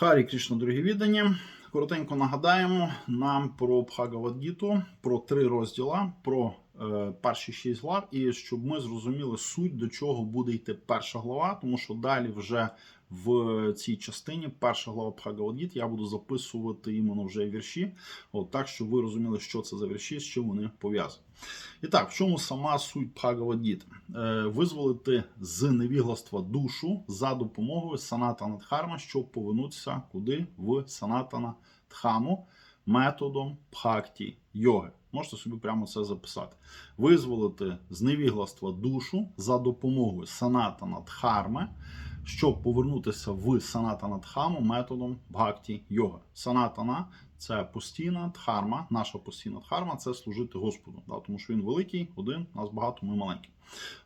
Харі Крішна, дорогі віддані. Коротенько нагадаємо нам про Бхагавадгіту, про три розділа, про е, перші шість глав, і щоб ми зрозуміли суть, до чого буде йти перша глава, тому що далі вже в цій частині перша глава я буду записувати іменно вже вірші, от так, щоб ви розуміли, що це за вірші, з чим вони пов'язані. І так, в чому сама суть Бхагавадгіти? Е, визволити з невігластва душу за допомогою Санатана Дхарма, щоб повернутися куди в Санатана Дхаму методом Бхакті йоги. Можете собі прямо це записати. Визволити з невігластва душу за допомогою Санатана Дхарми, щоб повернутися в Санатана Дхаму методом Бхакті йога. Санатана це постійна дхарма, наша постійна дхарма це служити Господу, да, тому що він великий, один, нас багато, ми маленькі.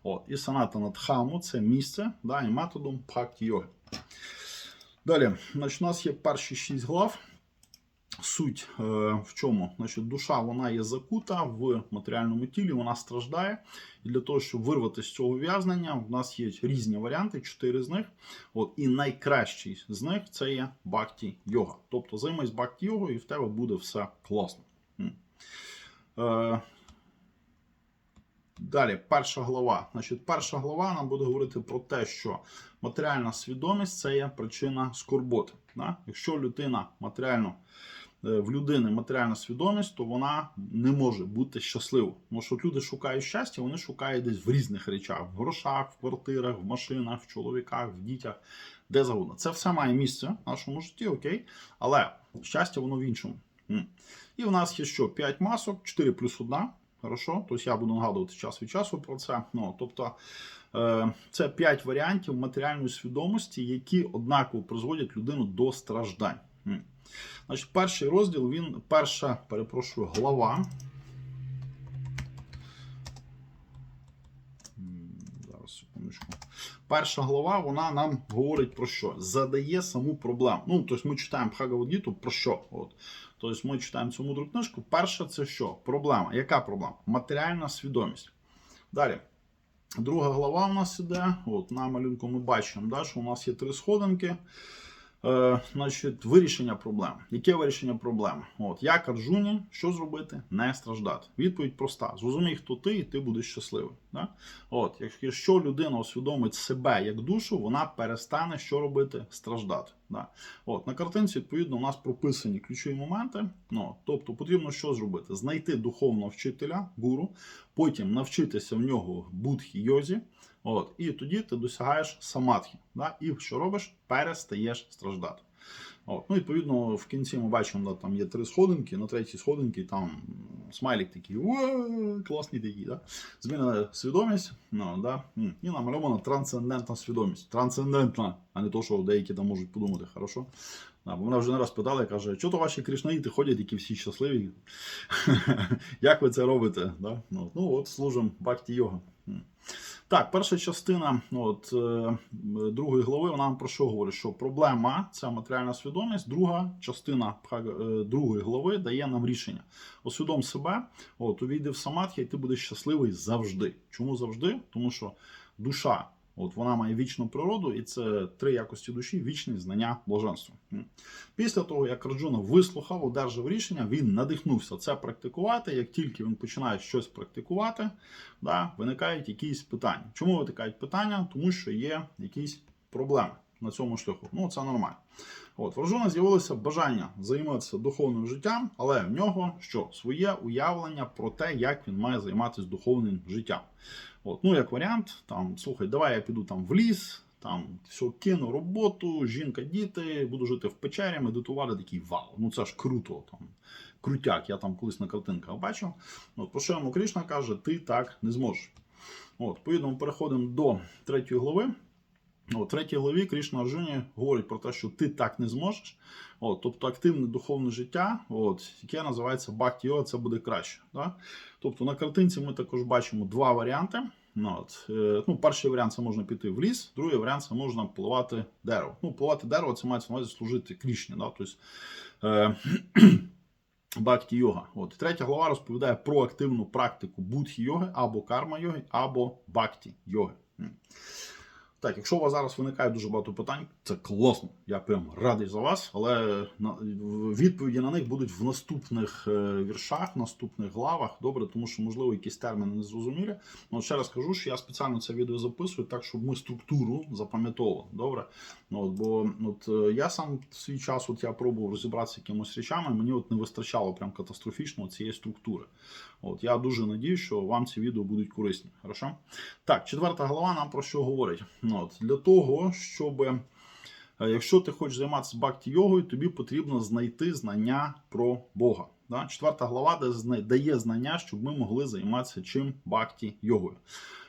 От, І санатана дхаму це місце да, і методом бхакті йоги. Далі, значить, у нас є перші шість глав. Суть е, в чому? Значить, душа вона є закута в матеріальному тілі, вона страждає. І для того, щоб вирвати з цього в'язнення, в нас є різні варіанти, чотири з них. От, І найкращий з них це є бхакті йога. Тобто займись бхакті йогою і в тебе буде все класно. Е, Далі, перша глава. Значить, перша глава нам буде говорити про те, що матеріальна свідомість це є причина скорботи. Да? Якщо людина матеріально в людини матеріальна свідомість, то вона не може бути щасливою. Тому що люди шукають щастя, вони шукають десь в різних речах: в грошах, в квартирах, в машинах, в чоловіках, в дітях, де завгодно. Це все має місце в нашому житті, окей, але щастя воно в іншому. І в нас є що? 5 масок, 4 плюс 1. Хорошо, тобто я буду нагадувати час від часу про це. Ну, тобто е, це 5 варіантів матеріальної свідомості, які однаково призводять людину до страждань. Значить, перший розділ, він перша, перепрошую, глава. Зараз секундочку. Перша глава вона нам говорить про що? Задає саму проблему. Ну, тобто ми читаємо Бхагавадгіту про що? От. Тобто ми читаємо цю мудру книжку. Перша це що? Проблема. Яка проблема? Матеріальна свідомість. Далі. Друга глава у нас іде. От на малюнку ми бачимо, да, що у нас є три сходинки. Е, значить, вирішення проблем. Яке вирішення проблем? От, як Арджуні, що зробити? Не страждати. Відповідь проста: зрозумій, хто ти, і ти будеш щасливий. Да? От, якщо людина усвідомить себе як душу, вона перестане що робити? Страждати. Да? От, на картинці, відповідно, у нас прописані ключові моменти. Ну, тобто, потрібно що зробити? Знайти духовного вчителя, гуру, потім навчитися в нього будхі йозі. От, і тоді ти досягаєш самадхи. Да? І що робиш? Перестаєш страждати. От, ну, відповідно, в кінці ми бачимо, да, там є три сходинки, на третій сходинці там смайлик такий, класний такий. Да? Змінена свідомість, ну, да? і намальована трансцендентна свідомість. Трансцендентна, а не то, що деякі там можуть подумати, хорошо? Да, бо вона вже не раз питала, каже, що то ваші кришнаїти ходять, які всі щасливі. Як ви це робите? Да? Ну, ну от служимо бхакті йога. Так, перша частина от, е, другої глави вона про що говорить? Що проблема це матеріальна свідомість. Друга частина е, другої глави дає нам рішення. Освідом себе, от, увійди в самадхі, і ти будеш щасливий завжди. Чому завжди? Тому що душа. От вона має вічну природу, і це три якості душі: вічне знання, блаженство. Після того, як Арджуна вислухав, одержав рішення, він надихнувся це практикувати. Як тільки він починає щось практикувати, да, виникають якісь питання. Чому виникають питання? Тому що є якісь проблеми на цьому шляху. Ну, це нормально. От, в Арджуна з'явилося бажання займатися духовним життям, але в нього що? Своє уявлення про те, як він має займатися духовним життям. От, ну, як варіант, там, слухай, давай я піду там в ліс, там все кину роботу, жінка, діти, буду жити в печері, медитувати, такий вау. Ну це ж круто. Там, крутяк, я там колись на картинках бачив. От, про що йому Кришна каже, ти так не зможеш. От, Відповідно, ми переходимо до третьої глави. У третій главі Кришна Арджуні говорить про те, що ти так не зможеш. От, тобто активне духовне життя, от, яке називається бхакті йога, це буде краще. Да? Тобто на картинці ми також бачимо два варіанти. Ну, от, е, ну, перший варіант це можна піти в ліс, другий варіант це можна поливати дерево. Ну, поливати дерево це мається на увазі служити Крішні. Да? Тобто, е, Бхакті йога. От третя глава розповідає про активну практику будхі йоги або карма йоги, або бхакті йоги. Так, якщо у вас зараз виникає дуже багато питань, це класно. Я прям радий за вас, але відповіді на них будуть в наступних е, віршах, наступних главах. Добре, тому що можливо якісь терміни не зрозумілі. Ну, ще раз кажу, що я спеціально це відео записую так, щоб ми структуру запам'ятовували. Добре. Ну, от, бо от, е, я сам в свій час от я пробував розібратися якимось речами, мені от не вистачало прям катастрофічно цієї структури. От я дуже надію, що вам ці відео будуть корисні. Хорошо? Так, четверта глава нам про що говорить. От, для того, щоб е, якщо ти хочеш займатися бхакті йогою, тобі потрібно знайти знання про Бога. Четверта глава дає знання, щоб ми могли займатися чим бхакті йогою.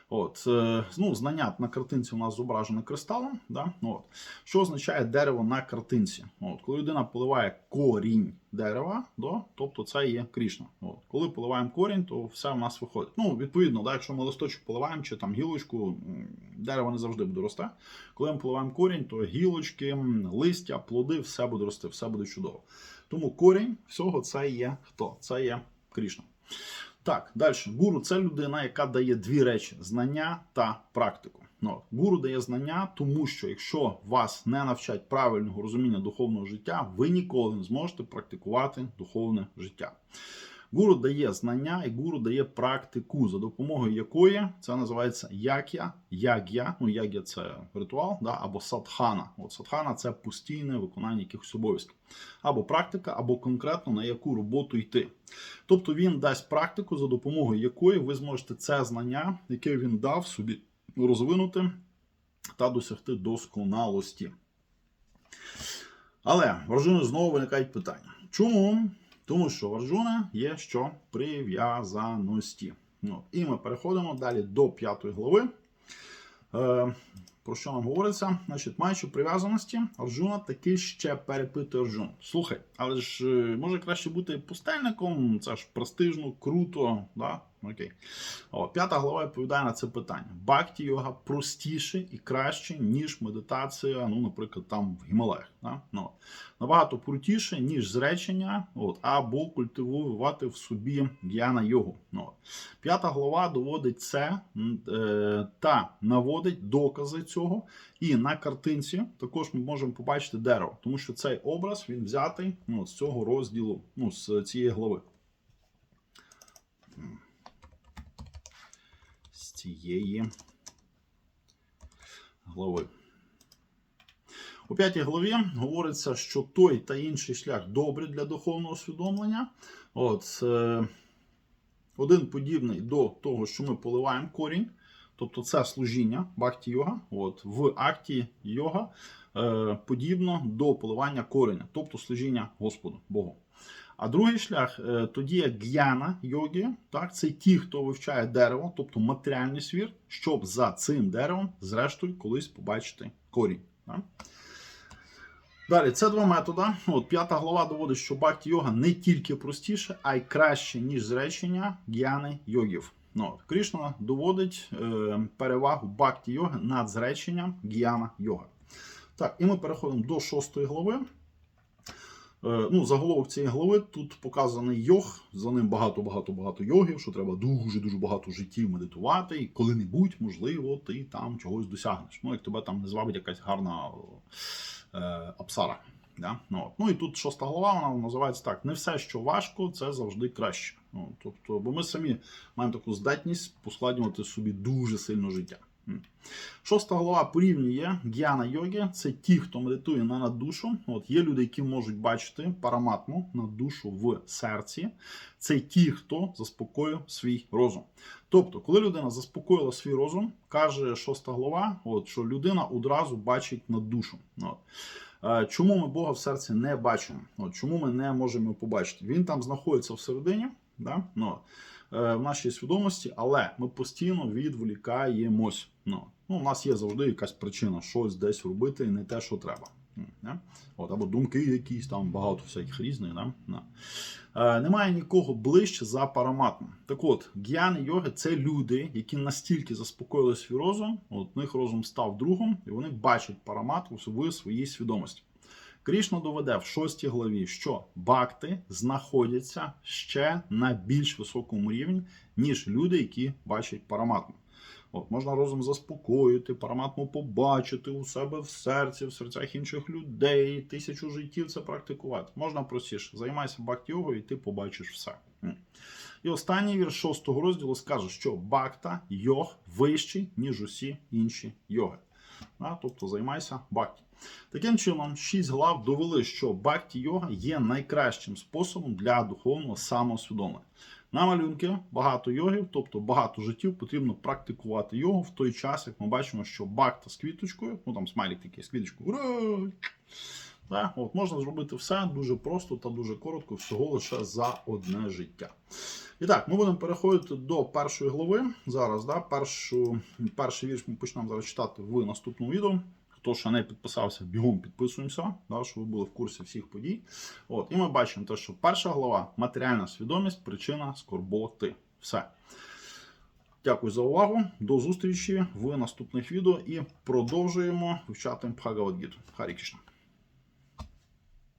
От, е, ну, знання на картинці у нас зображено кристалом. Да? От. Що означає дерево на картинці? От, коли людина поливає корінь дерева, да? тобто це є Крішна. От. Коли поливаємо корінь, то все в нас виходить. Ну, відповідно, да, якщо ми листочок поливаємо чи там гілочку, дерево не завжди буде рости. Коли ми поливаємо корінь, то гілочки, листя, плоди, все буде рости, все буде чудово. Тому корінь всього це є хто? Це є Крішна. Так, далі. Гуру це людина, яка дає дві речі: знання та практику. Ну, гуру дає знання, тому що якщо вас не навчать правильного розуміння духовного життя, ви ніколи не зможете практикувати духовне життя. Гуру дає знання і гуру дає практику, за допомогою якої це називається як'я, яг'я. Ну, яг'я це ритуал, да, або садхана. От садхана це постійне виконання якихось обов'язків. Або практика, або конкретно на яку роботу йти. Тобто він дасть практику, за допомогою якої ви зможете це знання, яке він дав собі, розвинути та досягти досконалості. Але в знову виникають питання. Чому? Тому що в Арджуна є що прив'язаності. Ну, і ми переходимо далі до п'ятої глави. Е, про що нам говориться? Значить, маючи прив'язаності, Арджуна таки ще перепитує Арджун. Слухай, але ж е, може краще бути пустельником, це ж престижно, круто. Да? Окей. О, п'ята глава відповідає на це питання. Бхакті йога простіше і краще, ніж медитація, ну, наприклад, там в Гімалаях. Да? Ну, набагато крутіше, ніж зречення, от, або культивувати в собі г'яна йогу. Ну. П'ята глава доводить це е, та наводить докази цього. І на картинці також ми можемо побачити дерево, тому що цей образ він взятий ну, з цього розділу, ну, з цієї глави. М. З цієї глави. У п'ятій главі говориться, що той та інший шлях добрий для духовного усвідомлення. От, е, один подібний до того, що ми поливаємо корінь, тобто це служіння бхакті йога. От, в акті йога е, подібно до поливання кореня, тобто служіння Господу Богу. А другий шлях е, тоді як г'яна йоги, так, це ті, хто вивчає дерево, тобто матеріальний світ, щоб за цим деревом, зрештою, колись побачити корінь. Так? Далі, це два методи. От п'ята глава доводить, що бхакті йога не тільки простіше, а й краще, ніж зречення г'яни йогів. Ну, Кришна доводить е, перевагу бхакті йоги над зреченням г'яна йога. Так, і ми переходимо до шостої глави. Е, ну, заголовок цієї глави тут показаний йог. За ним багато-багато-багато йогів, що треба дуже-дуже багато життів медитувати, і коли-небудь, можливо, ти там чогось досягнеш. Ну, як тебе там не звабить якась гарна е, апсара. Да? Ну, от. ну і тут шоста глава, вона називається так: не все, що важко, це завжди краще. Ну, тобто, бо ми самі маємо таку здатність поскладнювати собі дуже сильно життя. Шоста глава порівнює г'яна йоги. Це ті, хто медитує на наддушу. От є люди, які можуть бачити параматму наддушу в серці. Це ті, хто заспокоює свій розум. Тобто, коли людина заспокоїла свій розум, каже шоста глава, от, що людина одразу бачить наддушу. От. Е, Чому ми Бога в серці не бачимо? От, чому ми не можемо побачити? Він там знаходиться всередині, да? ну, в нашій свідомості, але ми постійно відволікаємось. Ну, ну, у нас є завжди якась причина щось десь робити не те, що треба. Да? От, або думки якісь там багато всяких різних. Да? Да. Е, немає нікого ближче за параматом. Так от, г'яни йоги це люди, які настільки заспокоїли свій розум, от них розум став другом, і вони бачать парамату в своїй свідомості. Крішна доведе в шостій главі, що бакти знаходяться ще на більш високому рівні, ніж люди, які бачать параматму. От, можна розум заспокоїти, параматно побачити у себе в серці, в серцях інших людей, тисячу життів це практикувати. Можна простіше. Займайся бхакти-йогою і ти побачиш все. І останній вірш шостого розділу скаже, що бхакта йог вищий, ніж усі інші йоги. Тобто займайся бхакті. Таким чином, шість глав довели, що бхакті йога є найкращим способом для духовного самоусвідомлення. На малюнки багато йогів, тобто багато життів, потрібно практикувати йогу в той час, як ми бачимо, що бакта з квіточкою, ну там смайлік такий з квіточкою, ура! От, можна зробити все дуже просто та дуже коротко, всього лише за одне життя. І так, ми будемо переходити до першої глави. Зараз, да, першу, перший вірш ми почнемо зараз читати в наступному відео. Хто ще не підписався, бігом підписуємося, да, щоб ви були в курсі всіх подій. От, і ми бачимо те, що перша глава матеріальна свідомість, причина скорботи. Все. Дякую за увагу. До зустрічі в наступних відео і продовжуємо вивчати Бхагавадгіту. Харі Кришна.